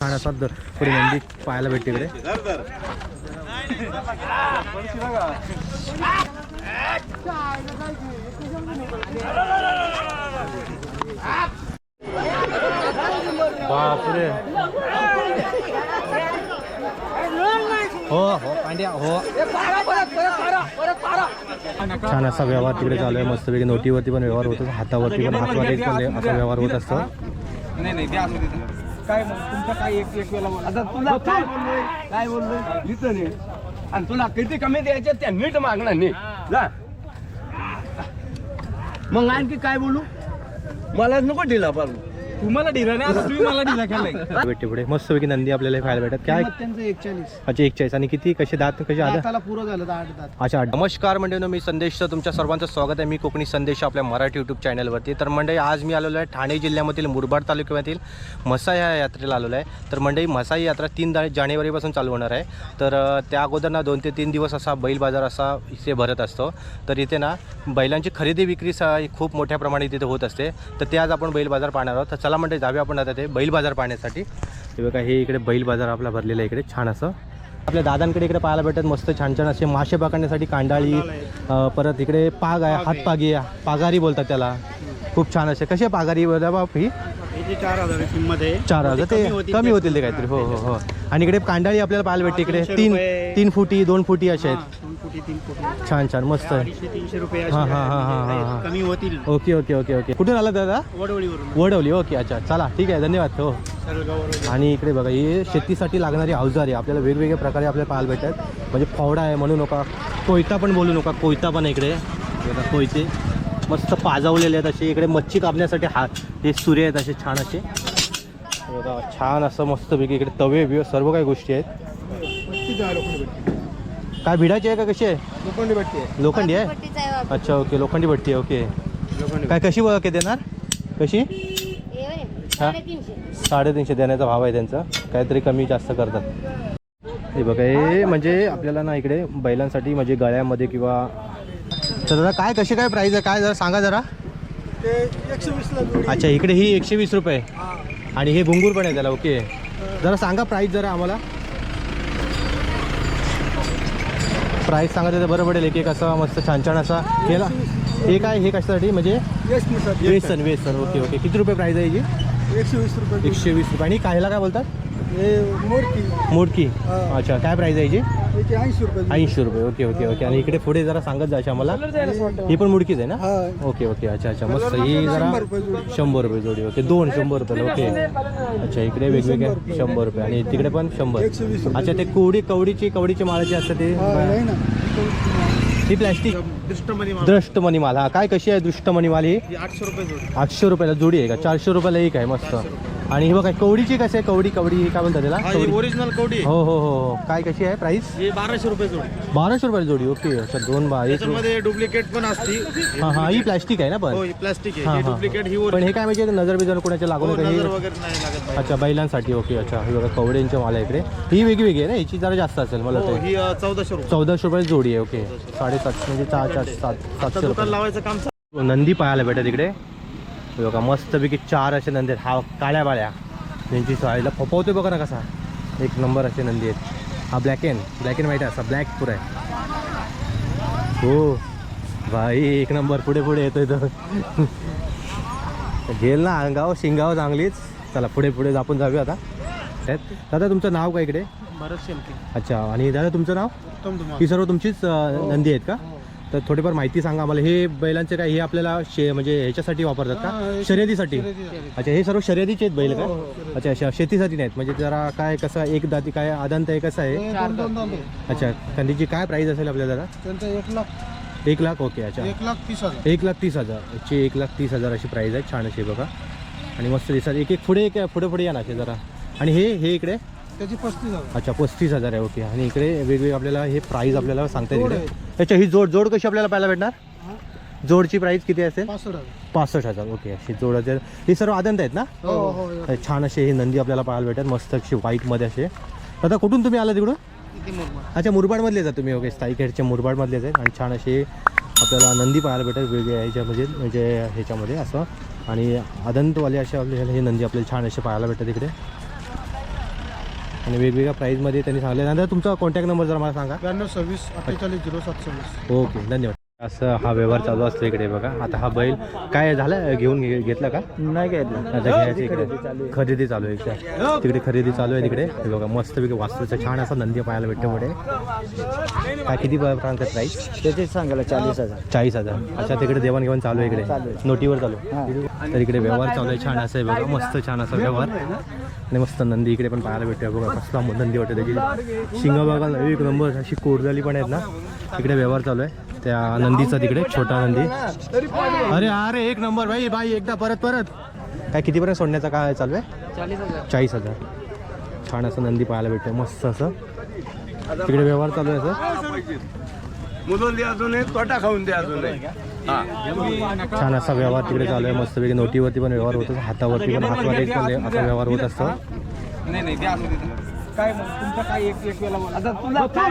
छान असा पुढे पाहायला भेटते इकडे. बापरे. हो हो पांड्या हो. छान असा व्यवहार तिकडे चालू आहे. मस्तपैकी नोटीवरती पण व्यवहार होतो. हातावरती पण हातवारे असा व्यवहार होत असतो. नाही नाही काय मग? तुमचं काय एक एक बोला. आता तुला काय बोललोय? काय बोललोय? लिहितं नाही आणि तुला किती कमी द्यायचे त्या नीट मागणार नाही जा. मग आणखी काय बोलू? मलाच नको दिला पण तुम्हाला दिला नाही आता तुम्ही मला केलाय भेटते पुढे मस्तपैकी नंदी आपल्याला हे पाहायला भेटत. काय? त्यांचं एकचाळीस. अच्छा एक चाळीस आणि किती? कसे दात? कसे आधा दाताला पुरं झालं आठ दात. अच्छा नमस्कार मंडळी मी संदेश तुमच्या सर्वांचं स्वागत आहे. मी कोकणी संदेश आपल्या मराठी यूट्यूब चॅनलवरती तर मंडळी आज मी आलेलो आहे ठाणे जिल्ह्यामधील मुरबाड तालुक्यामधील मसा या यात्रेला आलेलो आहे. तर मंडळी मसा ही यात्रा तीन जानेवारीपासून चालू होणार आहे. तर त्या अगोदर ना दोन ते तीन दिवस असा बैल बाजार असा इथे भरत असतो. तर इथे ना बैलांची खरेदी विक्री खूप मोठ्या प्रमाणात तिथे होत असते. तर ते आज आपण बैल बाजार पाहणार आहोत. तर चला मंडळी जाऊया आपण आता ते बैल बाजार पाहण्यासाठी. हे बघा हे इकडे बैल बाजार आपला भरलेला आहे इकडे छान असं. आपल्या दादांकडे इकडे पाहायला भेटत मस्त छान छान असे मासे पकडण्यासाठी कांडाळी परत इकडे पाग आहे हातपागी आहे पागारी बोलतात त्याला. खूप छान असे. कसे पागारी बोला बाप ही? याची चार हजार किंमत आहे. चार हजार. ते कमी होतील ते काहीतरी. हो हो हो. आणि इकडे कांडाळी आपल्याला पाहायला भेटते. इकडे तीन तीन फुटी दोन फुटी असे आहेत. दोन फुटी तीन फुटी. छान छान. मस्त. आहे अडीचशे तीनशे रुपये अशी हा, हा, हा, हा, आहेत. हा. कमी होतील. Okay okay okay okay. कुठून आला दादा? वडवळीवरून. वडवली. ओके अच्छा. चला ठीक आहे. धन्यवाद. हो. आणि इकडे बघा हे शेतीसाठी लागणारी अवजार आपल्याला वेगवेगळ्या प्रकारे आपल्याला पाहायला भेटतात. म्हणजे फावडा आहे म्हणू नका. कोयता पण बोलू नका. कोयता पण आहे इकडे. बघा कोयते. मस्त पाजावलेले आहेत असे. इकडे मच्छी कापण्यासाठी हात हे सुरे आहेत असे छान असे. हे बघा छान असं मस्तपैकी इकडे तवे बिवे सर्व काही गोष्टी आहेत. काय भिडाची आहे का कशी आहे? लोखंडी भट्टी आहे. लोखंडी आहे. अच्छा ओके लोखंडी भट्टी आहे ओके. लोखंडी काय कशी ओळख आहे देणार? कशी? हे साडेतीनशे देण्याचा भाव आहे त्यांचा. काहीतरी कमी जास्त करतात. हे बघा हे म्हणजे आपल्याला ना इकडे बैलांसाठी म्हणजे गळ्यामध्ये किंवा तर दादा काय कशी काय प्राईस आहे? काय जरा सांगा जरा. ते एकशे वीसला जोडी. अच्छा इकडे ही एकशे वीस रुपये आणि हे घुंगूर पण आहे त्याला ओके. जरा सांगा प्राईस जरा आम्हाला. प्राईस सांगा तर बरं पडेल. एक एक असा मस्त छान छान असा केला. हे काय हे कशासाठी? म्हणजे वेसन वेसन ओके ओके किती रुपये प्राईस आहे याची एकशे वीस रुपये एकशे वीस रुपये. आणि कायला काय बोलतात? हे मोरकी मोडकी? हा. अच्छा काय प्राईस आहे याची? याची ऐंशी रुपये जोडी. ऐंशी रुपये. Okay okay okay. आणि इकडे पुढे जरा सांगत जायचं आम्हाला ही पण मुडकीच आहे ना? हा. Okay okay. अच्छा अच्छा. मस्त. ही जरा शंभर रुपये जोडी. शंभर रुपये जोडी. ओके दोन शंभर रुपये. ओके. अच्छा इकडे वेगवेगळे शंभर रुपये. आणि तिकडे पण शंभर. एकशे वीस रुपये. अच्छा ते कवडी कवडीची कवडीची माळाची असते ते? हा ना. ही प्लॅस्टिक दृष्टमध्ये दृष्ट मणिमाल हा काय कशी आहे दृष्ट मणिमाल ही? आठशे रुपये जोडी. आठशे रुपयाला जोडी आहे का? चारशे रुपयाला एक आहे मस्त. आणि ही बघा कवडीची कशी आहे? कवडी कवडी काय म्हणतात त्याला? कवडी. ओरिजिनल कवडी हो हो हो हो. काय कशी आहे प्राइस हे बाराशे रुपये जोडी. बाराशे रुपयाला जोडी ओके. अच्छा दोन बा एक त्याच्यामध्ये डुप्लिकेट पण असती. हां हां ही प्लॅस्टिक आहे ना हो पण? ही प्लास्टिक हां आहे. हां डुप्लिकेट ही पण हे काय म्हणजे नजर बिजर कोणाच्या लागू हो, नका नजर हे वगैरे नाही लागत बाई. अच्छा बैलांसाठी ओके अच्छा. ही बघा कवड्यांच्या माल आहे इकडे. ही वेगळी वेगळी आहे ना याची जरा जास्त असेल मला हो वाटतं. ही अ, चौदाशे रुपये. चौदाशे रुपयाला जोडी आहे ओके. साडेसातशे म्हणजे चार चार सात आता सातशे दुकान रुपये. लावायचं काम चालू. नंदी पाहायला भेटत इकडे. बघा मस्तपैकी चार असे नंदी आहेत. हा काळ्या बाळ्या. त्यांची साईडला फोपवते बघा ना कसा. एक नंबर असे नंदी आहेत. हा black N black and white असा. ब्लॅक पुरा आहे. हो. भाई एक नंबर पुढे पुढे येतोय तर घेल ना अंगाव शिंगाव चांगलीच. चला पुढे पुढे आपण जाऊया आता. दादा तुमचं नाव काय इकडे? भरत शेलके. अच्छा आणि दादा तुमचं नाव? ही सर्व तुमचीच नंदी आहेत का? तर थोडीफार माहिती सांगा आम्हाला. हे बैलांचे काय हे आपल्याला शे म्हणजे ह्याच्यासाठी वापरतात हा, का? हे शर्यतीसाठी. अच्छा हे सर्व शर्यतीचे आहेत बैल हो, का हो, अच्छा अच्छा शेतीसाठी नाहीत. म्हणजे जरा काय कसं एक दाती काय आदांत आहे कसं आहे? हे अच्छा त्यांची काय प्राईस असेल आपल्याला त्यांचं एक लाख. एक लाख ओके अच्छा. एक लाख तीस हजार. एक लाख तीस हजार. याची एक लाख तीस हजार अशी प्राईस आहे. छान अशी बघा. आणि मस्त दिसतात. एक एक पुढे एक पुढे पुढे या ना जरा. आणि हे हे इकडे? त्याची पस्तीस हजार. अच्छा पस्तीस हजार आहे ओके. आणि इकडे वेगवेगळे आपल्याला हे प्राईस आपल्याला सांगता जोड येईल अच्छा ही जोड जोड कशी आपल्याला पाहायला भेटणार? हा, जोडची प्राईस किती असेल? पासष्ट हजार. पासष्ट हजार ओके. अशी जोड असेल. ही सर्व आदंत आहेत ना? हो हो हो. छान असे ही नंदी आपल्याला पाहायला भेटतात. मस्त अशी व्हाईटमध्ये असे. आता कुठून तुम्ही आला तिकडून अच्छा मुरबाडमधलेच आहे तुम्ही. ओके स्थायिकेडच्या मुरबाडमधलेच आहेत. आणि छान असे आपल्याला नंदी पाहायला भेटतात. वेगवेगळ्या ह्याच्यामध्ये म्हणजे ह्याच्यामध्ये असं. आणि आदंतवाले असे आपल्याला हे नंदी आपल्याला छान असे पाहायला भेटतात इकडे. आणि वेगवेगळ्या प्राईजमध्ये त्यांनी सांगले नंतर तुमचा कॉन्टॅक्ट नंबर जरा मला सांगा. ब्याण्णव सव्वीस अठ्ठेचाळीस झिरो सात सव्वीस. ओके धन्यवाद. असं हा व्यवहार चालू असतो इकडे बघा. आता हा बैल काय झालं? घेऊन घेतला का? नाही घ्यायचं इकडे. खरेदी चालू आहे. इकडे. तिकडे खरेदी चालू आहे तिकडे. हे बघा मस्तपैकी वास्तूचं छान असा नंदी पाहायला भेटतो पुढे. काय किती प्रांत प्राईस त्याचेच सांगायला चाळीस हजार. चाळीस हजार. अच्छा तिकडे देवाणघेवाण चालू आहे इकडे. नोटीवर चालू आहे. तर इकडे व्यवहार चालू आहे. छान असं आहे बघा. मस्त छान असा व्यवहार. आणि मस्त नंदी इकडे पण पाहायला भेटतो बघा कसला नंदी वाटतं त्याची शिंग बघा एक नंबर अशी कोरलेली पण आहेत ना. इकडे व्यवहार चालू आहे. त्या नंदीचा तिकडे छोटा नंदी. अरे अरे एक नंबर भाई भाई एकदा परत परत. काय कितीपर्यंत सोडण्याचा काय चालू आहे? चाळीस हजार. छान असं नंदी पाहायला भेटतं मस्त असं. तिकडे व्यवहार चालू आहे सर अजून तोटा खाऊन अजून. हा. छान असा व्यवहार तिकडे चालू आहे मस्तपैकी नोटीवरती पण व्यवहार होतो हातावरती पण हातवारे पण असा व्यवहार होत असतो. नाही नाही द्या असू दे. काय मग तुमचं काय एक एक वेळा बोला. आता तुला काय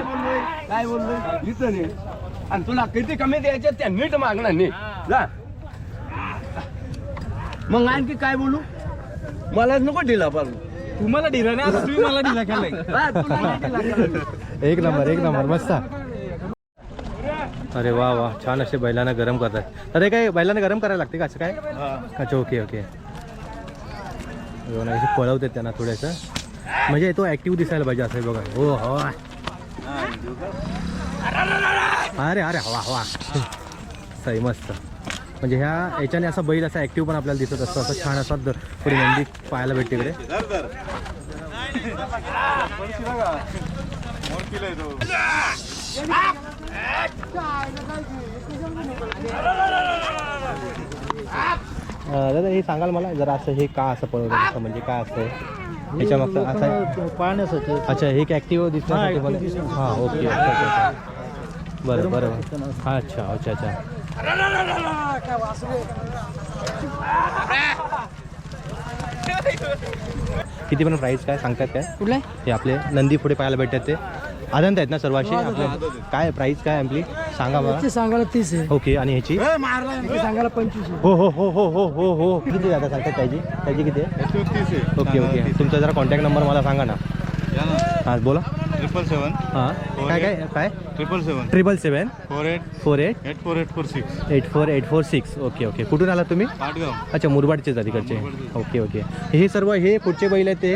आणि तुला किती कमी द्यायचे त्या नीट मागणार नाही जा. मग आणखी काय बोलू? मलाच नको ढिला पाडू. तुम्हाला ढिला नाही आता तुम्ही मला ढिला केलाय. हा, तुला नाही ढिला केला. एक नंबर एक नंबर मस्त. अरे वा वा छान असे बैलांना गरम करतात. अरे काय बैलांना गरम करायला लागते का असं काय? अच्छा ओके ओके. असे पळवतात त्यांना थोडंसं. म्हणजे तो ॲक्टिव्ह दिसायला पाहिजे असं बघा. हो हवा अरे अरे हवा हवा सही मस्त. म्हणजे ह्या याच्याने असा बैल असा ॲक्टिव्ह पण आपल्याला दिसत असतो. असं छान असा पुढे नंदी पाहायला भेटते इकडे. दादा हे सांगाल मला? जरा असं हे का असं पळवलं असं म्हणजे काय असतं? ह्याच्या मागचं असं? पाहण्यासाठी. अच्छा हे एक ॲक्टिव्ह दिसण्यासाठी पण हां ओके. बरं बरं. बरं. हा अच्छा अच्छा अच्छा. किती पण प्राईस काय सांगतात काय? कुठले? हे आपले नंदी पुढे पाहायला भेटतात ते. आनंद आहेत ना सर्व असे आपले काय प्राईस काय आपली सांगा मला ते सांगायला तीस आहे. ओके आणि ह्याची? सांगायला पंचवीस हो हो हो हो हो हो हो. किती आता सांगतात त्याची? त्याची किती आहे? ओके ओके तुमचा जरा कॉन्टॅक्ट नंबर मला सांगा ना. हां बोला. ट्रिपल सेवन हां. काय काय काय? Triple seven triple seven four eight four eight eight four eight four six eight four eight four six okay okay कुठून आला तुम्ही? पाटगाव. अच्छा मुरबाडचेच आहे तिकडचे ओके ओके हे सर्व हे पुढचे बैल आहेत ते?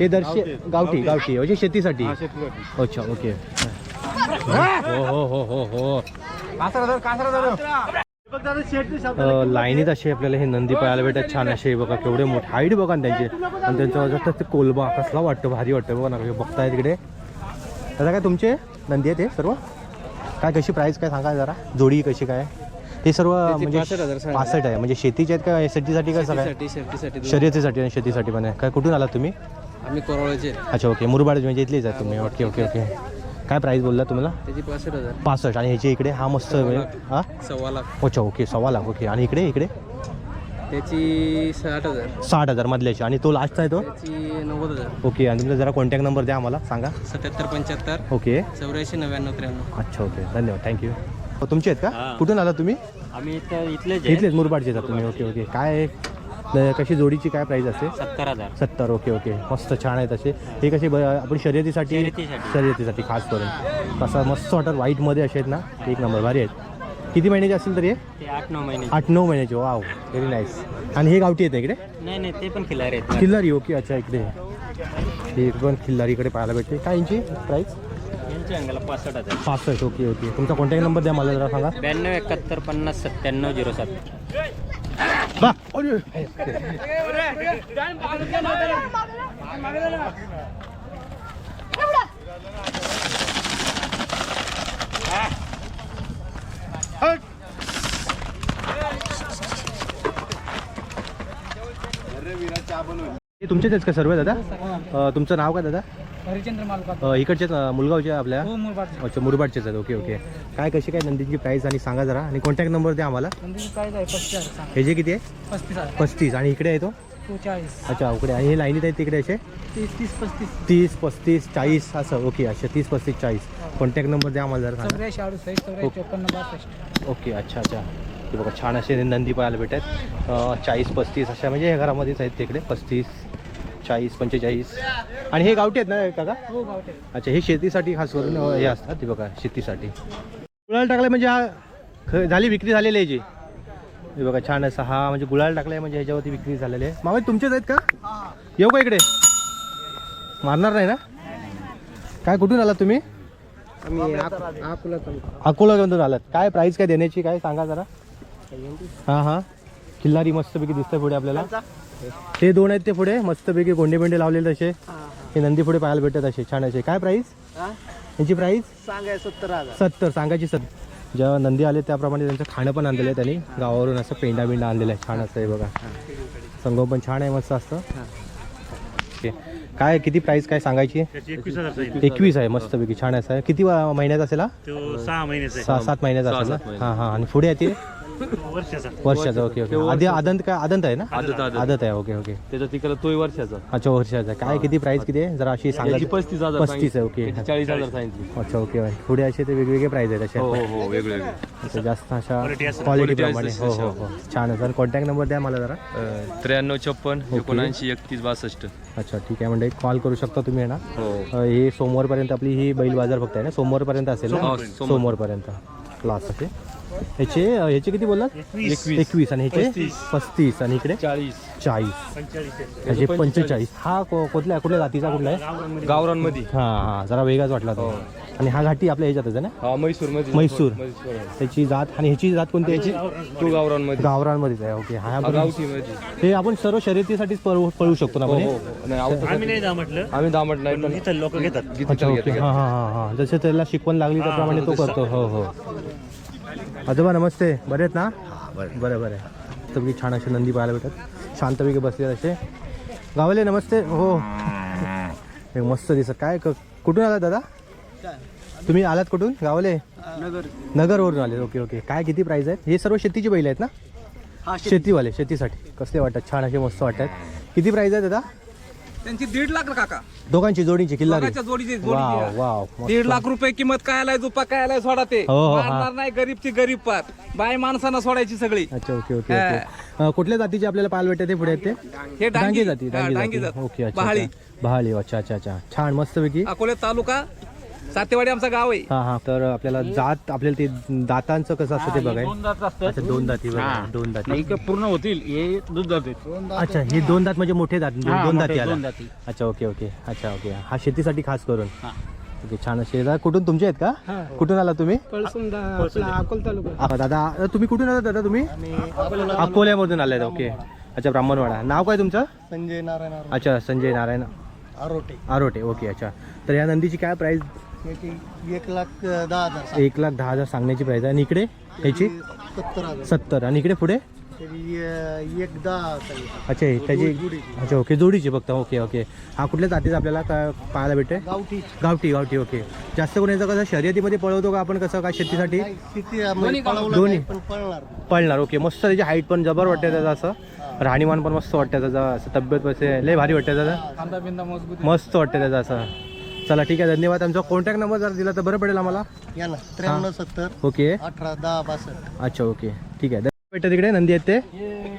हे दर्शे गावठी गावठी. म्हणजे शेतीसाठी? अच्छा ओके हो. हो हो हो हो लाईनीत असे आपल्याला हे नंदी पाहायला भेटतात. छान असे बघा केवढे मोठे हाईट बघा ना त्यांचे. आणि त्यांचं कोलबा कसला वाटतं भारी वाटतं बघा ना हे बघताय तिकडे. दादा काय तुमचे? नंदी आहेत हे सर्व? काय कशी प्राईस काय सांगा जरा? जोडी कशी काय? हे सर्व म्हणजे पासष्ट आहे. म्हणजे शेतीचे आहेत का शेतीसाठी काय सगळं शर्यतीसाठी आणि शेतीसाठी पण आहे. काय कुठून आलात तुम्ही? आम्ही कोरवळचे. अच्छा ओके. मुरबाड म्हणजे इथलेच आहे तुम्ही. Okay okay okay. काय प्राईस बोलला तुम्हाला? पासष्ट आणि ह्याची इकडे हा मस्त हा? सव्वा लाख. अच्छा ओके. सव्वा लाख. ओके. आणि इकडे इकडे? त्याची साठ हजार. साठ हजार मधल्याची. आणि तो लास्टचा आहे तो? त्याची नव्वद हजार. ओके आणि तुमचा जरा कॉन्टॅक्ट नंबर द्या आम्हाला सांगा. सत्याहत्तर पंच्याहत्तर ओके. चौऱ्याऐंशी नव्याण्णव त्र्याण्णव. अच्छा ओके. धन्यवाद. थँक्यू तुमचे आहेत का? कुठून आला तुम्ही? आम्ही इथं इथलेच मुरबाडचे तुम्ही. Okay okay. काय न- कशी जोडीची काय प्राईस असते? सत्तर हजार. सत्तर ओके ओके. मस्त छान आहेत असे. हे कसे ब- आपण शर्यतीसाठी शर्यतीसाठी. खास करून कसं मस्त वाटत व्हाईटमध्ये असे आहेत ना? एक नंबर भारी आहेत. किती महिन्याचे असतील तरी हे? ते आठ नऊ महिने आठ नऊ महिन्याचे. वाव व्हेरी नाईस आणि हे गावठी येते इकडे? नाही नाही ते पण खिलारे आहेत. खिल्लारी ओके अच्छा इकडे. हे पण खिल्लारीकडे पाहायला भेटते काय यांची प्राईस यांच्या अंगाला पासष्ट हजार. पासष्ट ओके ओके तुमचा कॉन्टॅक्ट नंबर द्या मला जरा सांगा. ब्याण्णव एकाहत्तर पन्नास सत्त्याण्णव झिरो सात. बा हे तुमचेच आहेत का सर्व दादा? अ, तुमचं नाव काय दादा? हरिचंद्र मालपात अ, इकडचेच अ, आपल्या? हो मुरबाड अच्छा मुरबाडचेच आहेत. Okay okay. काय कशी काय नंदीची प्राईस आणि सांगा जरा. आणि कॉन्टॅक्ट नंबर द्या आम्हाला. काय आहे पस्तीस हजार सांग. हे जे किती आहे? पस्तीस हजार. पस्तीस. आणि इकडे आहे तो? तू चाळीस अच्छा उकडे. आणि हे लाईनीत आहेत तिकडे असे? तीस तीस पस्तीस. तीस पस्तीस चाळीस असं. ओके अच्छा तीस पस्तीस चाळीस. कॉन्टॅक्ट नंबर द्या आम्हाला जरा सांगा. चौऱ्याऐंशी अडुसष्ट चौऱ्याऐंशी चोपन्न बासष्ट. ओके अच्छा अच्छा. हे बघा छान असे नंदी पाहायला भेटतात. अं, चाळीस पस्तीस अशा म्हणजे हे घरामध्येच आहेत तिकडे पस्तीस चाळीस पंचेचाळीस. आणि हे गावठी आहेत ना काका? हो अच्छा हे शेतीसाठी खास करून हे असतात ते बघा शेतीसाठी. गुळाल टाकलाय म्हणजे हा झाली विक्री झालेली आहे हे बघा छान असं हा म्हणजे गुळाल टाकलाय म्हणजे ह्याच्यावरती विक्री झालेली आहे. मामा तुमचेच आहेत का? येऊ का इकडे? मारणार नाही ना? काय कुठून आलात तुम्ही? अकोलामधून आलात. काय प्राईस काय देण्याची काय सांगा जरा? हां हां. किल्लारी मस्तपैकी दिसतंय पुढे आपल्याला. ते दोन आहेत ते पुढे. मस्तपैकी गोंडे बिंडे लावलेले तसे. हे नंदी पुढे पाहायला भेटतात असे छान असे. काय प्राईस यांची प्राईस सांगाय सत्तर सत्तर सांगायची सत्तर. जेव्हा नंदी आले त्याप्रमाणे त्यांचं खाणं पण आणलेलं आहे त्यांनी. गावावरून असं पेंडा बिंडा आणलेला आहे. छान असं आहे बघा. संगम पण छान आहे मस्त असतं. ओके काय किती प्राईस काय सांगायची? एकवीस आहे मस्तपैकी. छान असं आहे. किती महिन्याचा असेल हा? तो सहा महिन्याचा सहा सात महिन्याचा असेल हां हां. आणि पुढे आहे ते? आहे वर्षाचा. वर्षाचा ओके ओके. आधी आदंत काय आदंत आहे ना? आदत आहे ओके ओके. त्याचा तिकडे तोही वर्षाचा. अच्छा वर्षाचा. काय किती प्राईस किती आहे? जरा अशी सांगा. याची पस्तीस हजार पस्तीस आहे ओके. चाळीस हजार सांगितली. अच्छा ओके बाय. पुढे असे ते वेगवेगळे प्राईस आहेत असे हो हो हो अच्छा, जास्त अशा Quality असेल. क्वालिटी Quality प्रमाणे. असेल, हो हो हो. छान आहे. सर कॉन्टॅक्ट नंबर द्या मला जरा. त्र्याण्णव छप्पन एकोणऐंशी एकतीस बासष्ट. अच्छा ठीक आहे. म्हणजे कॉल करू शकता तुम्ही आहे ना? हो. अ, हे सोमवारपर्यंत आपली ही बैल बाजार फक्त आहे ना? सोमवारपर्यंत असेल ना? सोमवार- सोमवार. सोमवारपर्यंत. क्लास असे ह्याचे ह्याचे किती बोललात? एकवीस. आणि ह्याचे? पस्तीस. आणि इकडे? चाळीस. चाळीस. ह्याचे पंचेचाळीस. हा कुठल्या कुठल्या जातीचा कुठला आहे? गावरांमध्ये हां हां. जरा वेगळाच वाटला तो. आणि हा घाटी आपल्या ह्याच्यातच आहे ना? हा. म्हैसूर. आहे. त्याची जात आणि ह्याची जात कोणती आहे तो गावरांमध्ये गावरांमध्येच आहे. ओके. हा हा आपण- हे सर्व शर्यतीसाठीच पळू शकतो ना हो आपण हो? हे? हो. आम्ही नाही जा म्हटलं आम्ही दामट नाही पण इथं लोक घेतात. हां हां हां हां. जसं त्याला शिकवण लागली त्याप्रमाणे तो करतो. हो हो. आजोबा नमस्ते. बरे आहेत ना? बरं बरं बरं. तर छान असे नंदी पाहायला भेटत. शांतपैकी बसले असे. गावाले नमस्ते. हो. हे मस्त दिसत. काय क- कुठून आलात दादा? तुम्ही आलात कुठून? गावाले? नगर. नगरवरून आले. Okay okay. काय किती प्राईस आहेत? हे सर्व शेतीची बैल आहेत ना? शेतीवाले शेतीसाठी. कसले वाटतात? छान असे मस्त वाटतात. किती प्राईस आहे दादा? त्यांची दीड लाख काका. दोघांची जोडीची किल्लारी दोघांच्या जोडीची वाव वाव. दीड लाख रुपये किंमत काय आलाय जुपा काय आलाय सोडा ते. हो, हो, हा. मारणार नाही गरीबची गरीब पार. बाय माणसानं सोडायची सगळी. अच्छा ओके ओके ओके. अं, कुठल्या जातीचे आपल्याला पाहायला भेटते ते पुढे आहेत ते? हे डांगी. जाती हा, डांगी डांगी जाती. जात. ओके अच्छा बहाळी. अच्छा. बहाळी अच्छा अच्छा अच्छा. छान मस्त पैकी अकोले तालुका? सातेवाडी आमचा गाव आहे. हा हा. तर आपल्याला जात आपल्याला ते दातांचं कसं असतं ते बघाय. अच्छा दोन दाती बघा, दोन दाती पूर्ण होतील. हे दूध जाते अच्छा हे दोन दात म्हणजे मोठे दात दोन दोन दाती दोन आला दाती अच्छा ओके ओके. अच्छा ओके. हा शेतीसाठी खास करून. ओके छान. असे दादा कुठून तुमचे आहेत का? कुठून आला तुम्ही? पळसून अकोल तालुका. आ, दादा तुम्ही कुठून आला दादा तुम्ही? अकोल्यामधून आलाय ओके. अच्छा ब्राह्मणवाडा. नाव काय तुमचं? संजय नारायण अच्छा संजय नारायण आरोटे. आरोटे ओके अच्छा. तर या नंदीची काय प्राइस एक लाख दहा हजार एक लाख दहा हजार सांगण्याची प्राइस आहे. आणि इकडे ह्याची? सत्तर हजार. सत्तर. आणि इकडे पुढे? तरी एक दहा अच्छा हे त्याची अच्छा ओके जोडीची फक्त. Okay okay. हा कुठल्या जातीचा आपल्याला काय पाहायला भेटते गावठी. गावठी गावठी ओके. जास्त करून याचं कसं शर्यतीमध्ये पळवतो का आपण कसं काय शेतीसाठी? पळवलं दोन्ही. पळणार. पळणार ओके. मस्त त्याची हाईट पण जबर वाटते त्याचं असं. राहणीमान पण मस्त वाटतं त्याचं असं तब्येत वसे लय भारी वाटतं त्याचं. कांदा बिंदा मजबूत मस्त वाटतं त्याचं असं. चला ठीक आहे. धन्यवाद. आमचा कॉन्टॅक्ट नंबर जर दिला तर बरं पडेल आम्हाला. या ना. त्र्याण्णव सत्तर ओके. अठरा दहा बासष्ट. अच्छा ओके. ठीक आहे. भेटतं तिकडे नंदी आहेत ते.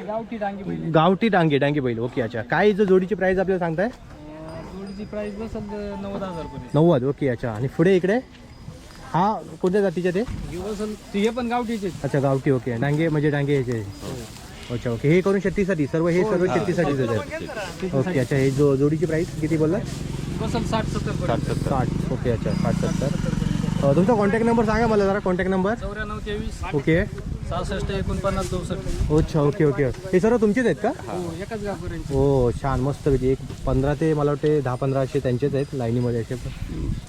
गावठी डांगी बैल गावठी डांगे डांगे बैल. ओके अच्छा. काय जो जोडीची प्राइस आपल्याला सांगताय? जोडीची प्राइस बसल नव्वद हजार रुपये. नव्वद. ओके अच्छा. आणि पुढे इकडे? हा कोणत्या जातीचे ते? ही बसल हे पण गावठीचे अच्छा गावठी. ओके. डांगे म्हणजे डांगे ह्याचे अच्छा ओके हे करून शेतीसाठी सर्व हे सर्व शेतीसाठीच आहेत ओके अच्छा हे जो जोडीची प्राइस किती बोलला साठ सत्तर. साठ ओके अच्छा साठ सत्तर. तुमचा कॉन्टॅक्ट नंबर सांगा मला जरा कॉन्टॅक्ट नंबर चौऱ्याण्णव तेवीस. ओके सहासष्ट एकोणपन्नास चौसष्ट. अच्छा ओके ओके हे सर्व तुमचेच आहेत का? हो एकाच हो छान मस्त पैकी एक पंधरा ते मला वाटते दहा पंधरा असे त्यांचेच आहेत लाईनीमध्ये असे.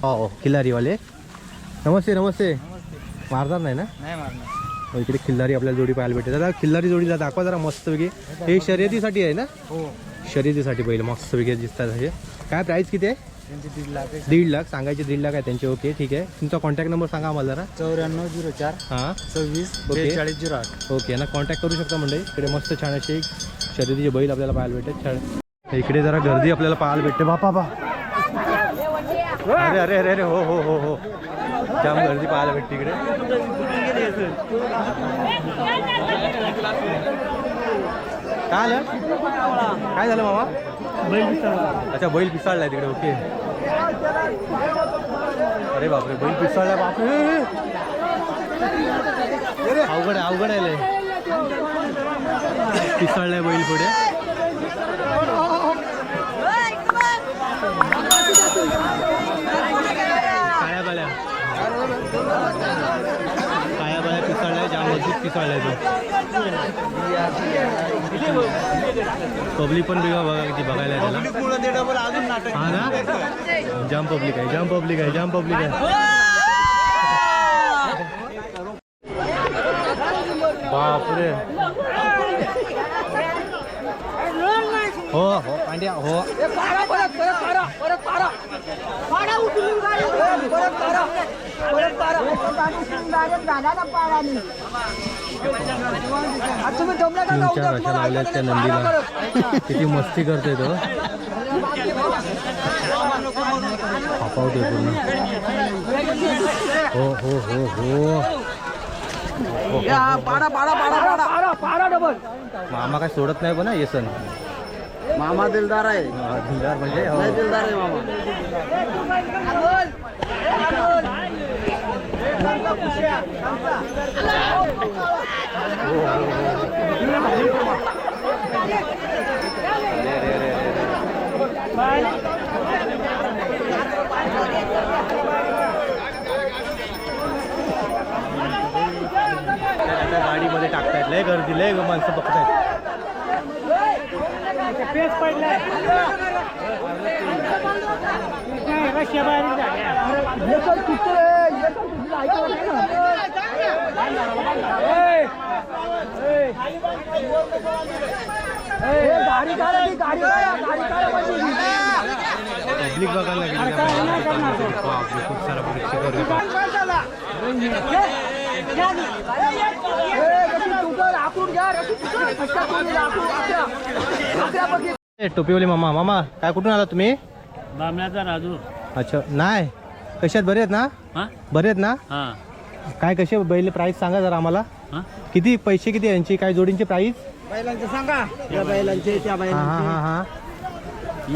हो हो खिल्लारीवाले नमस्ते नमस्ते. मारणार नाही ना? नाही मारणार. हो, इकडे खिल्लारी आपल्याला जोडी पाहायला भेटते दादा खिल्लारी जोडीला दाखवा जरा मस्तपैकी. हे शर्यतीसाठी आहे ना? हो. शर्यतीसाठी पहिले मस्तपैकी दिसतात हे. काय प्राईस किती आहे? त्यांचे दीड लाख आहे. दीड लाख सांगायचे दीड लाख आहे त्यांचे. ओके ठीक आहे. तुमचा कॉन्टॅक्ट नंबर सांगा आम्हाला जरा. चौऱ्याण्णव झिरो चार हां. सव्वीस ओके. बेचाळीस झिरो आठ. ओके यांना कॉन्टॅक्ट करू शकता म्हणजे इकडे मस्त छान एक शर्यतीचे बैल आपल्याला पाहायला भेटतात छान. इकडे जरा गर्दी आपल्याला पाहायला भेटते. बापा बा अरे अरे अरे अरे हो हो हो हो. जाम गर्दी पाहायला भेटते इकडे काय आलं काय झालं मामा? अच्छा बैल पिसाळला तिकडे ओके. अरे बापरे बैल पिसाळलाय बापरे. अवघड आहे अवघड आहे लय. पिसाळलाय बैल पुढे. पिसाळलाय तो पब्लिक पण बिगा बघा किती बघायला त्याला हा ना? जाम पब्लिक आहे, जाम पब्लिक आहे, जाम पब्लिक आहे. बापरे. हो हो, पांड्या, हो. अशा लावल्यात त्या नंदीला किती मस्ती करतोय तो. हापावतोय पूर्ण हो हो हो हो मामा काय सोडत नाही पण येसन मामा दिलदार आहे दिलदार म्हणजे दिलदार आहे मामा गाडीमध्ये टाकतायत. लय गर्दी लय माणसं बघतायत. पब्लिक बघायला खूप सारा. ए, टोपीवाले मामा मामा काय कुठून आला तुम्ही? बामण्याचा राजू. अच्छा नाही. कशात बरे आहेत ना? हा? बरे आहेत ना? हा. काय कसे बैल प्राईस सांगा जरा आम्हाला. हा? किती पैसे किती यांची? काय जोडींची प्राईस बैलांचे सांगा. त्या बैलांचे त्या हा हा हा हा.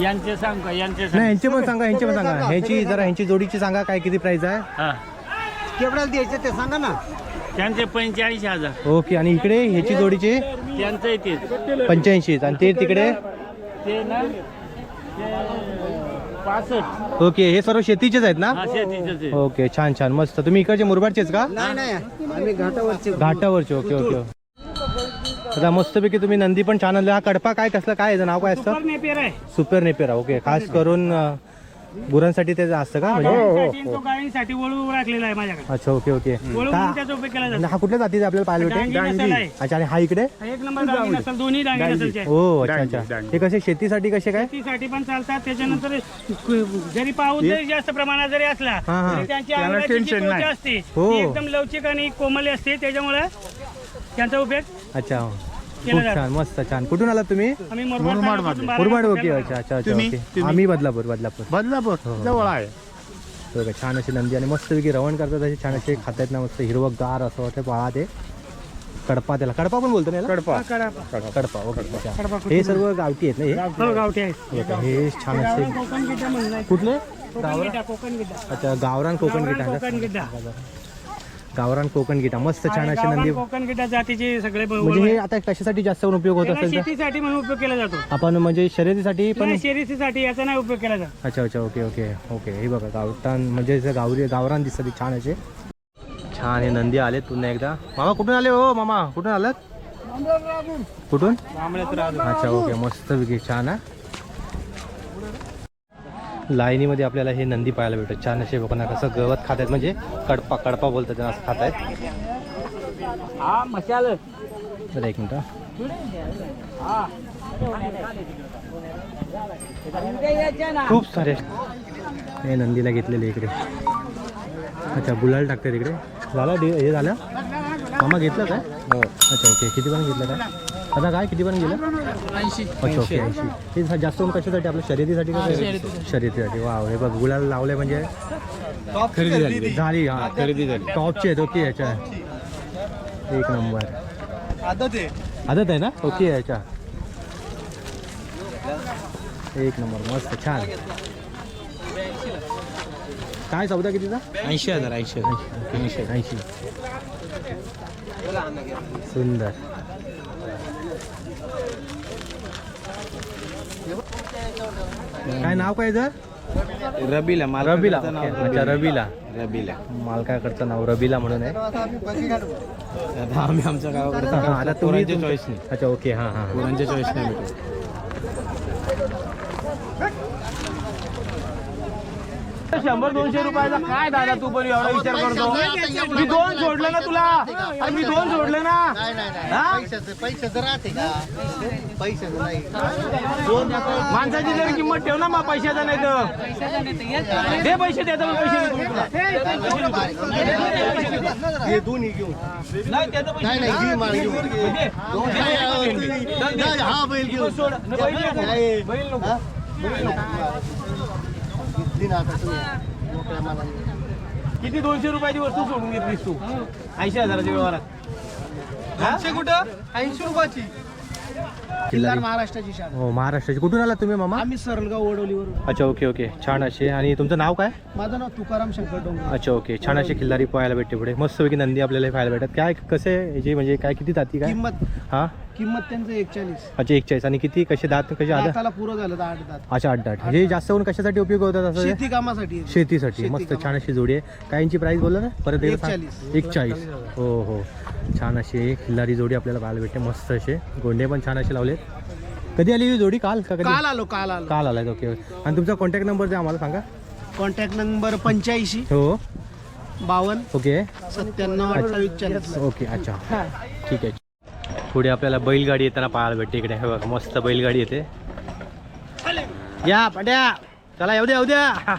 यांचे सांग का यांचे नाही यांचे पण सांगा यांचे पण सांगा. ह्याची जरा ह्यांची जोडीची सांगा काय किती प्राईस आहे. हा. केवढ्याला द्यायचे ते सांगा ना. त्यांचे पंचेचाळीस हजार. ओके आणि इकडे ह्याची जोडीचे? त्यांचं येते पंच्याऐंशी आणि ते तिकडे? ते ना ते पासष्ट. ओके हे सर्व शेतीचेच आहेत ना? हा शेतीचंच आहे ओके छान छान. मस्त. तुम्ही इकडचे मुरबाडचेच का? नाही नाही. आम्ही घाटावरचे. घाटावरचे ओके ओके. आता मस्तपैकी तुम्ही नंदी पण छान आणले हा कडपा काय कसलं काय याचं नाव काय असतं? नेपेर आहे. सुपर नेपेरा ओके. खास करून अं, गुरांसाठी त्याचं असतं का म्हणजे? तो गाडीसाठी वळू राखलेला आहे माझ्याकडे. अच्छा ओके ओके. वळू का- म्हणून त्याचा उपयोग केला आणि हा कुठल्या जातीचा आपल्याला पाहायला डांगी नसल भेटेल आहे. अच्छा आणि हा इकडे? एक नंबर डांगी नसल दोन्ही डांगी नसलचे. आहे. हो अच्छा. अच्छा हे कसे शेतीसाठी कसे काय? शेतीसाठी पण चालतात त्याच्यानंतर जरी पाऊस जरी जास्त प्रमाणात जरी असला हा, हा. तरी त्यांची अंगाची जी त्वचा असते हो. ती एकदम लवचिक आणि कोमल असते त्याच्यामुळे त्यांचा उपयोग अच्छा. खूप. छान मस्त छान. कुठून आलात तुम्ही? गाव ओके. अच्छा अच्छा अच्छा ओके. आम्ही बदलापूर बदलापूर. बदलापूर? हो, हो. जवळ आहे. बघा छान अशी नंदी आणि मस्तपैकी रवण करतात असे छान असे खातायत ना मस्त हिरवं गार असं वाटतं पहा ते. कडपा त्याला. कडपा पण बोलतो ना? कडपा. कडपा. ओके. हे सर्व गावठी आहेत ना हे? हो गावठी आहे बघा, हे छान असे. कुठले? अच्छा गावरान कोकण गिटा गिड्डा गावरान कोकण गिटा मस्त छान असे गावरान नंदी कोकण गिड्डा जातीचे सगळे म्हणजे हे आता कशासाठी जास्त करून उपयोग होत त्याला असेल शेतीसाठी म्हणून उपयोग केला जातो. आपण म्हणजे शर्यतीसाठी पण नाही, शर्यतीसाठी याचा नाही उपयोग केला जातो. अच्छा अच्छा ओके ओके ओके. हे बघा गावठाण म्हणजे गावरी गावरान दिसतात ते छान असे. छान हे नंदी आलेत पुन्हा एकदा. मामा कुठून आले हो? मामा कुठून आलात? कुठून? अच्छा ओके मस्त पैकी छान हा. लाईनीमध्ये आपल्याला हे नंदी पाहायला भेटत छान असे बघा ना कसं गवत खात आहेत म्हणजे कडपा कडपा बोलतात त्यांना असं खात आहेत. हा मशाल. जरा एक मिनिट. खूप सारे हे नंदीला घेतलेले इकडे. अच्छा गुलाल टाकते तिकडे झालं डे हे झालं? मामा घेतलं काय? हो. अच्छा ओके. किती पण घेतलं काय? आता काय किती पण गेलं? अच्छा ओके ऐंशी ते जा- जास्त करून कशासाठी? आपल्या शर्यतीसाठी का शर्यतीसाठी. वा हे बघ गुलाल लावले म्हणजे खरेदी झाली. झाली हा. खरेदी झाली. टॉपचे आहेत ओके याच्या. एक नंबर. आदत आहे. ना? ओके याच्या. एक नंबर मस्त छान. काय सौदा कितीचा? ऐंशी हजार ऐंशी ऐंशी ऐंशी. सुंदर. काय नाव काय जर? रबीला माल रबीला. अच्छा रबीला. रबीला. मालकाकडचं नाव रबीला म्हणून आहे. आता आम्ही आमच्या गावाकडे आता तुम्ही पोरांच्या चॉईसने अच्छा ओके हां हां पोरांच्या चॉईसने भेटू शंभर दोनशे रुपयाचा काय दादा तू पण एवढा विचार करतो? मी दोन सोडलं ना तुला? अरे मी दोन सोडलं ना? हा? माणसाची जरी किंमत ठेव ना मग पैशाचा नाही तर. दे पैसे द्यायचा मग पैसे देतो मी तुला. नाही त्याचं पैसे दे. दे. न. किती दोनशे रुपयाची वस्तू सोडून घेतलीस तू? ऐंशी हजाराच्या व्यवहारात. ऐंशी कुठं? ऐंशी रुपयाची. किल्लारी. महाराष्ट्राची शाळा. हो महाराष्ट्राचे. कुठून आलात तुम्ही मामा? आम्ही सरलगाव ओढवलीवरून अच्छा ओके ओके. छान असे. आणि तुमचं नाव काय? माझं नाव तुकाराम शंकर डोंगर. अच्छा ओके. छान असे खिल्लारी पाहायला भेटते पुढे. मस्तपैकी नंदी आपल्याला पाहायला भेटतात. काय कसे याची म्हणजे काय किती जाती काय? किंमत. हा? किंमत त्यांचं एकचाळीस. अच्छा एक चाळीस आणि किती? कसे दात? कसे दाताला पुरं झालं तर आठ दात. अच्छा आठ आठ हे जास्त करून कशासाठी उपयोग होतात असं? शेती कामासाठी आहे. शेतीसाठी. शेती मस्त. छान अशी जोडी आहे. काय यांची प्राईस बोलला ना? परत एकदा सांग. 140. एक चाळीस हो हो. छान अशी एक खिल्लारी जोडी आपल्याला पाहायला भेटते. मस्त असे. गोंडे पण छान असे लावलेत. कधी आली ही जोडी? काल का कधी? काल आलो काल आलो. काल आलाय. ओके आणि तुमचा कॉन्टॅक्ट नंबर द्या आम्हाला सांगा. कॉन्टॅक्ट नंबर पंच्याऐंशी. हो. बावन्न. ओके. सत्त्याण्णव अठ्ठावीस चाळीस ओके अच्छा. ठीक आहे. पुढे आपल्याला बैलगाडी येताना पाहायला भेटते इकडे. हे बघा मस्त बैलगाडी येते. या पाट्या चला येऊ द्या येऊ द्या.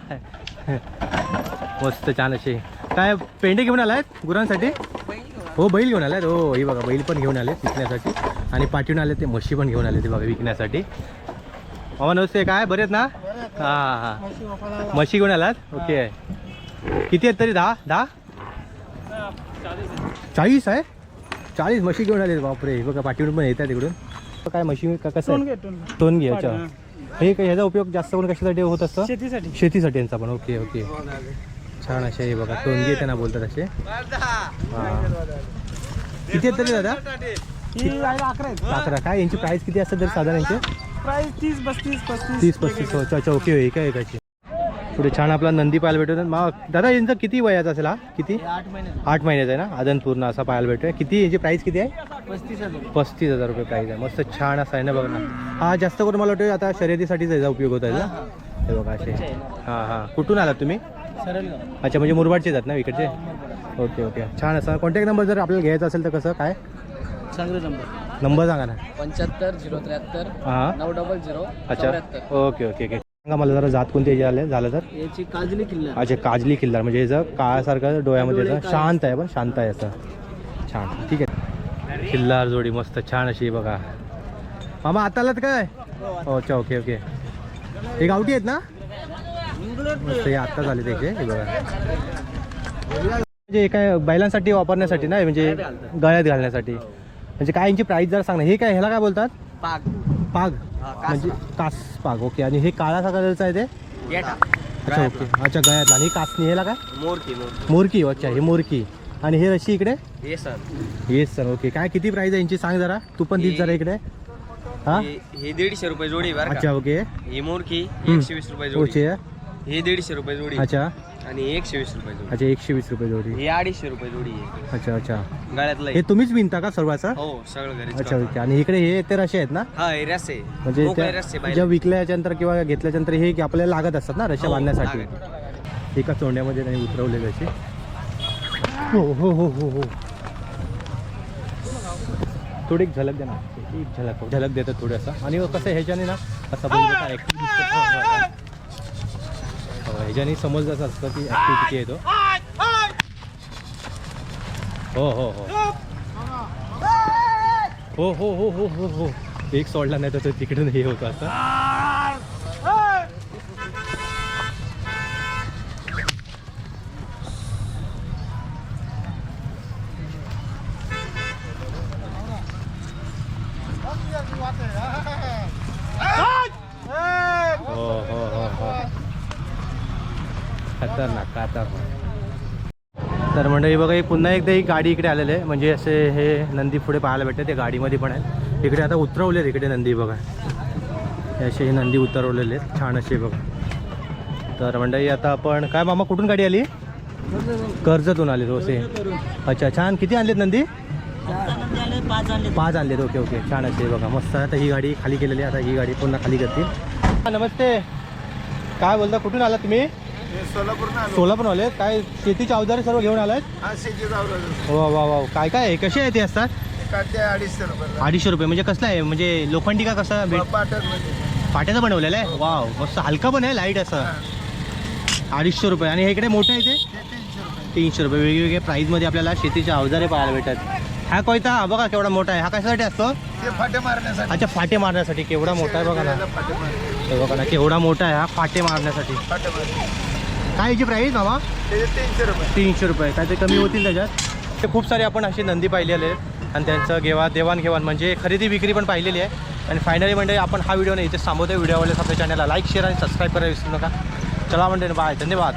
मस्त छान असे काय पेंडे घेऊन आलायत गुरांसाठी? हो बैल घेऊन आलायत. हो हे बघा बैल पण घेऊन आले विकण्यासाठी. आणि पाठवून आले ते म्हशी पण घेऊन आले ते बघा विकण्यासाठी. मामा नमस्ते. काय बरे आहेत ना? हां हां. म्हशी घेऊन आलात? ओके. किती आहेत तरी दहा? दहा? चाळीस आहे. चाळीस म्हशी घेऊन आले बापरे. बघा पाठीवरून पण येतात तिकडून काय म्हशी का कसं आहे? टोनगी अच्छा. हे. काय ह्याचा उपयोग जास्त करून कशासाठी होत असतं? शेतीसाठी. शेतीसाठी यांचा पण. Okay okay. छान असे हे बघा टोनगी त्यांना बोलतात असे. किती आहेत तरी दादा? अकरा काय यांची प्राईस किती असतात साधारण यांचे? प्राईस तीस पस्तीस पस्तीस. तीस पस्तीस. हो, अच्छा अच्छा ओके एका एकाची पुढे छान आपला नंदी पाहायला भेटतो मा दादा यांचा किती वयाचा असेल हा? किती? आठ महिने आठ महिन्याचा आहे ना? आदन पूर्ण असा पाहायला भेटतोय किती? यांची प्राईस किती आहे? पस्तीस हजार. पस्तीस हजार रुपये प्राईस आहे. मस्त छान असा आहे ना बघा ना. हा जास्त करून मला वाटतं आता शर्यतीसाठीच याचा उपयोग होत आहे ना? हे बघा असे. हां हां. कुठून आलात तुम्ही? अच्छा म्हणजे मुरबाडचे जात ना इकडचे? Okay okay. छान असा. कॉन्टॅक्ट नंबर जर आपल्याला घ्यायचा असेल तर कसं काय? चांगलं नंबर. नंबर सांगा ना. पंच्याहत्तर झिरो त्र्याहत्तर हां. नऊ डबल झिरो अच्छा. Okay okay okay. सांगा मला जरा जात कोणती झाले झालं तर? याची काजली किल्ला. अच्छा काजली किल्लार म्हणजे याचं काळासारखं डोळ्यामध्ये डोळे असं काळे. शांत आहे पण शांत आहे असं. छान. ठीक आहे. किल्लार जोडी मस्त छान अशी बघा. मामा आता आलात काय? अच्छा ओके ओके. हे गावठी आहेत ना? मस्त हे आत्ता झाले त्याचे हे बघा. म्हणजे हे काय बैलांसाठी वापरण्यासाठी ना म्हणजे गळ्यात घालण्यासाठी. म्हणजे काय यांची प्राईस जरा सांग ना. हे काय ह्याला काय बोलतात? पाग. पाग. म्हणजे कास पाग. ओके. आणि हे काळा कलरचं आहे ते? अच्छा ओके. अच्छा गळ्यात आणि ही कासनी ह्याला काय? मोरकी मोरकी. मोरकी. अच्छा हे मोरकी. आणि हे रशी इकडे? हे सर. Yes sir okay. काय किती प्राइस आहे यांची? सांग जरा. तू पण तीच जरा इकडे. हा? हे दीडशे रुपये जोडी बरं अच्छा ओके. ही मोरकी हम्म. एकशे वीस रुपये जोडी. ओके. हे दीडशे रुपये जोडी. अच्छा. आणि एकशे वीस रुपये जोडी. अच्छा एकशे वीस रुपये जोडी. हे अडीचशे रुपये जोडी आहे. अच्छा अच्छा. गळ्यातलं हे तुम्हीच विणता का सर्वाचा? हो सगळं घरीच अच्छा करतो. ओके. आणि इकडे हे ते रशे आहेत ना? हा हे रस्से म्हणजे मोकळे त्या रस्से बाहेर. ज्या विकल्याच्या नंतर किंवा घेतल्याच्या नंतर हे की आपल्याला लागत असतात ना रशा हो, बांधण्यासाठी. एका चोंड्यामध्ये त्यांनी उतरवले तसे हो हो हो हो हो. थोडी एक झलक द्या ना. एक झलक झलक देतात थोडंसं. आणि कसं ह्याच्याने ना असं बैल कसा active दिसतो. हो, हो, हो. हो, ह्याच्याने समजलं असतं की ऍक्टिव्ह किती येतो हो हो हो. हो हो हो हो हो हो. एक सोडला नाही तर तिकडून हे होतं असं तर मंडळी बघा ही पुन्हा एकदा ही गाडी इकडे आलेली आहे. म्हणजे असे हे नंदी पुढे पाहायला भेटते ते गाडीमध्ये पण आहे इकडे आता उतरवले आहेत इकडे नंदी बघा. असे हे नंदी उतरवलेले आहेत. छान असे बघा. तर मंडळी आता आपण काय मामा कुठून गाडी आली? कर्जतून आले रोसे हो, अच्छा छान. किती आणलेत नंदी? पाच आणलेत ओके ओके. छान असे बघा. मस्त. आता ही गाडी खाली केलेली आहे. आता ही गाडी पुन्हा खाली करते नमस्ते. काय बोलता? कुठून आलात तुम्ही? सोलापूर आले. काय शेतीचे अवजारे सर्व घेऊन आलात वा वा वा. काय काय आहे? कसे आहे ते असतात? अडीचशे रुपये म्हणजे कसला आहे? म्हणजे लोखंडी का कसा पाट्याचा बनवलेला आहे? वाव मस्त. हलका पण आहे लाइट असं. अडीचशे रुपये. आणि हे इकडे मोठं आहे ते? तीनशे रुपये. वेगवेगळ्या प्राईजमध्ये आपल्याला शेतीचे अवजारे पाहायला भेटतात. हा कोयता हा बघा केवढा मोठा आहे. हा कशासाठी असतो? फाटे मारण्यासाठी. अच्छा फाटे मारण्यासाठी. केवढा मोठा आहे बघा ना. बघा ना केवढा मोठा आहे हा फाटे मारण्यासाठी. काय याची प्राईस त्याचे तीनशे रुपये. तीनशे रुपये. काय ते कमी होतील त्याच्यात? ते खूप सारे आपण अशी नंदी पाहिलेले आहेत. आणि त्यांचं घेवा देवाणघेवाण म्हणजे खरेदी विक्री पण पाहिलेली आहे. आणि फायनली म्हणजे आपण हा व्हिडिओ नाही इथे थांबवतो व्हिडिओवाले आपल्या चॅनलला लाईक शेअर आणि सबस्क्राईब करायला विसरू नका. चला म्हणजे बाय धन्यवाद.